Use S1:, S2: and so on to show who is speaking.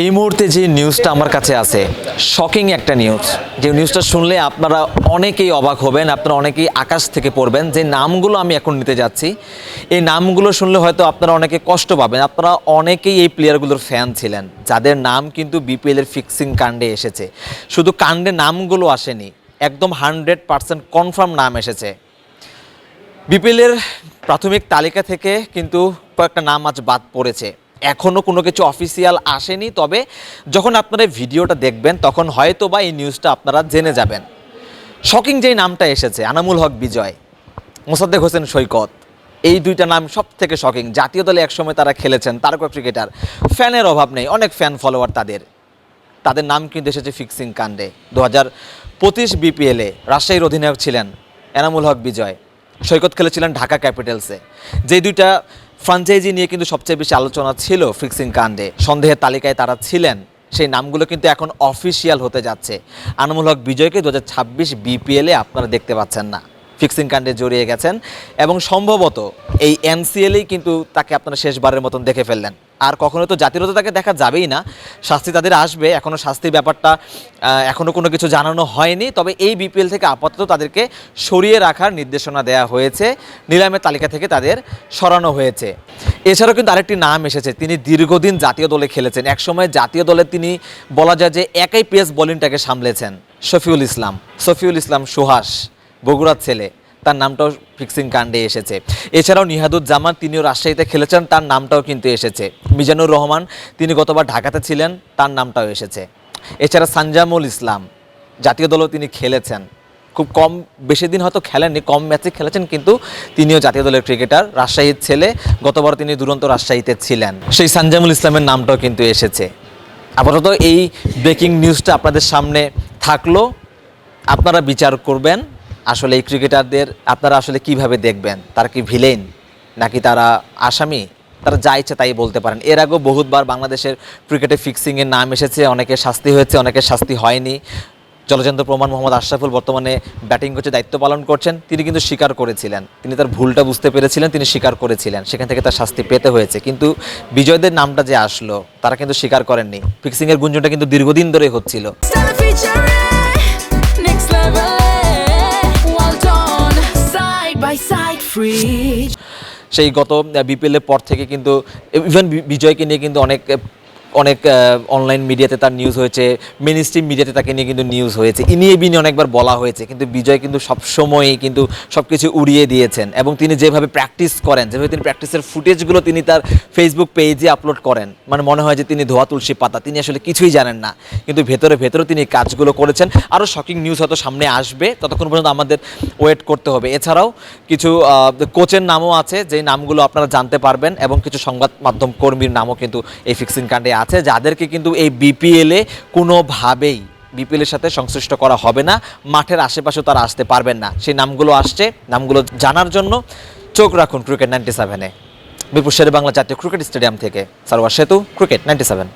S1: এই মুহূর্তে যে নিউজটা আমার কাছে আছে শকিং একটা নিউজ যে নিউজটা শুনলে আপনারা অনেকেই অবাক হবেন, আপনারা অনেকেই আকাশ থেকে পড়বেন যে নামগুলো আমি এখন নিতে যাচ্ছি। এই নামগুলো শুনলে হয়তো আপনারা অনেকে কষ্ট পাবেন। আপনারা অনেকেই এই প্লেয়ারগুলোর ফ্যান ছিলেন, যাদের নাম কিন্তু বিপিএল এর ফিক্সিং কাণ্ডে এসেছে। শুধু কাণ্ডে নামগুলো আসেনি, একদম হান্ড্রেড পার্সেন্ট কনফার্ম নাম এসেছে। বিপিএলের প্রাথমিক তালিকা থেকে কিন্তু কয়েকটা নাম আজ বাদ পড়েছে। এখনও কোনো কিছু অফিসিয়াল আসেনি, তবে যখন আপনারা ভিডিওটা দেখবেন, তখন হয়তো বা এই নিউজটা আপনারা জেনে যাবেন। শকিং যেই নামটা এসেছে, আনামুল হক বিজয়, মোসাদ্দেক হোসেন সৈকত, এই দুইটা নাম সব থেকে শকিং জাতীয় দলে একসময় তারা খেলেছেন, তারকা ক্রিকেটার ফ্যানের অভাব নেই, অনেক ফ্যান ফলোয়ার তাদের। তাদের নাম কিন্তু এসেছে ফিক্সিং কাণ্ডে। দু হাজার পঁচিশ বিপিএলে রাজশাহীর অধিনায়ক ছিলেন এনামুল হক বিজয়। সৈকত খেলেছিলেন ঢাকা ক্যাপিটালসে। যে দুইটা ফ্রাঞ্চাইজি নিয়ে কিন্তু সবচেয়ে বেশি আলোচনা ছিল ফিক্সিং কাণ্ডে। সন্দেহের তালিকায় তারা ছিলেন। সেই নামগুলো কিন্তু এখন অফিসিয়াল হতে যাচ্ছে। আনামুল হক বিজয়কে দু হাজার ছাব্বিশ বিপিএলে আপনারা দেখতে পাচ্ছেন না। ফিক্সিং কাণ্ডে জড়িয়ে গেছেন এবং সম্ভবত এই এনসিএলেই কিন্তু তাকে আপনারা শেষবারের মতন দেখে ফেললেন। আর কখনো তো জাতিরত তাকে দেখা যাবেই না। শাস্তি তাদের আসবে এখনও শাস্তির ব্যাপারটা আহ, এখনও কোনো কিছু জানানো হয়নি। তবে এই বিপিএল থেকে আপাতত তাদেরকে সরিয়ে রাখার নির্দেশনা দেওয়া হয়েছে। নিলামের তালিকা থেকে তাদের সরানো হয়েছে। এছাড়াও কিন্তু আরেকটি নাম এসেছে তিনি দীর্ঘদিন জাতীয় দলে খেলেছেন। একসময় জাতীয় দলে তিনি বলা যায় যে একাই পেস বোলিংটাকে সামলেছেন শফিউল ইসলাম। শফিউল ইসলাম সুহাস বগুড়ার ছেলে। তার নামটাও ফিক্সিং কাণ্ডে এসেছে। এছাড়াও নিহাদুজ্জামান তিনিও রাজশাহীতে খেলেছেন, তার নামটাও কিন্তু এসেছে। মিজানুর রহমান, তিনি গতবার ঢাকাতে ছিলেন, তার নামটাও এসেছে। এছাড়া সানজামুল ইসলাম, জাতীয় দলও তিনি খেলেছেন। খুব কম বেশি দিন হয়তো খেলেননি, কম ম্যাচে খেলেছেন, কিন্তু তিনিও জাতীয় দলের ক্রিকেটার, রাজশাহীর ছেলে গতবার তিনি দুরন্ত রাজশাহীতে ছিলেন। সেই সানজামুল ইসলামের নামটাও কিন্তু এসেছে। আপাতত এই ব্রেকিং নিউজটা আপনাদের সামনে থাকল। আপনারা বিচার করবেন। আসলে এই ক্রিকেটারদের আপনারা আসলে কীভাবে দেখবেন? তারা কি ভিলেন? নাকি তারা আসামি? তারা যা ইচ্ছে তাই বলতে পারেন। এর আগেও বহুতবার বাংলাদেশের ক্রিকেটে ফিক্সিংয়ের নাম এসেছে অনেকের শাস্তি হয়েছে অনেকের শাস্তি হয়নি। জলচন্দ্র প্রমাণ মোহাম্মদ আশরাফুল বর্তমানে ব্যাটিং কোচে দায়িত্ব পালন করছেন। তিনি কিন্তু স্বীকার করেছিলেন। তিনি তার ভুলটা বুঝতে পেরেছিলেন, তিনি স্বীকার করেছিলেন। সেখান থেকে তার শাস্তি পেতে হয়েছে। কিন্তু বিজয়দের নামটা যে আসলো, তারা কিন্তু স্বীকার করেননি। ফিক্সিংয়ের গুঞ্জনটা কিন্তু দীর্ঘদিন ধরে হচ্ছিল। সেই গত বিপিএলের পর থেকে কিন্তু ইভেন বিজয়কে নিয়ে কিন্তু অনেক অনেক অনলাইন মিডিয়াতে তার নিউজ হয়েছে মেন স্ট্রিম মিডিয়াতে তাকে নিয়ে কিন্তু নিউজ হয়েছে। ইনিয়ে বিনি অনেকবার বলা হয়েছে, কিন্তু বিজয় কিন্তু সবসময়ই কিন্তু সব কিছু উড়িয়ে দিয়েছেন এবং তিনি যেভাবে প্র্যাকটিস করেন, যেভাবে তিনি প্র্যাকটিসের ফুটেজগুলো তিনি তার ফেসবুক পেজে আপলোড করেন মানে মনে হয় যে তিনি ধোয়া তুলসী পাতা, তিনি আসলে কিছুই জানেন না। কিন্তু ভেতরে ভেতরে তিনি কাজগুলো করেছেন। আরও শকিং নিউজ হয়তো সামনে আসবে, ততক্ষণ পর্যন্ত আমাদের ওয়েট করতে হবে। এছাড়াও কিছু কোচের নামও আছে যে নামগুলো আপনারা জানতে পারবেন এবং কিছু সংবাদ মাধ্যম কর্মীর নামও কিন্তু এই ফিক্সিং কাণ্ডে আছে যাদেরকে কিন্তু এই বিপিএলে কোনোভাবেই বিপিএলের সাথে সংশ্লিষ্ট করা হবে না। মাঠের আশেপাশে তারা আসতে পারবেন না। সেই নামগুলো আসছে। নামগুলো জানার জন্য চোখ রাখুন ক্রিকেট নাইনটি সেভেনে মিরপুর শেরে বাংলা জাতীয় ক্রিকেট স্টেডিয়াম থেকে সারোয়ার সেতু ক্রিকেট নাইনটি সেভেন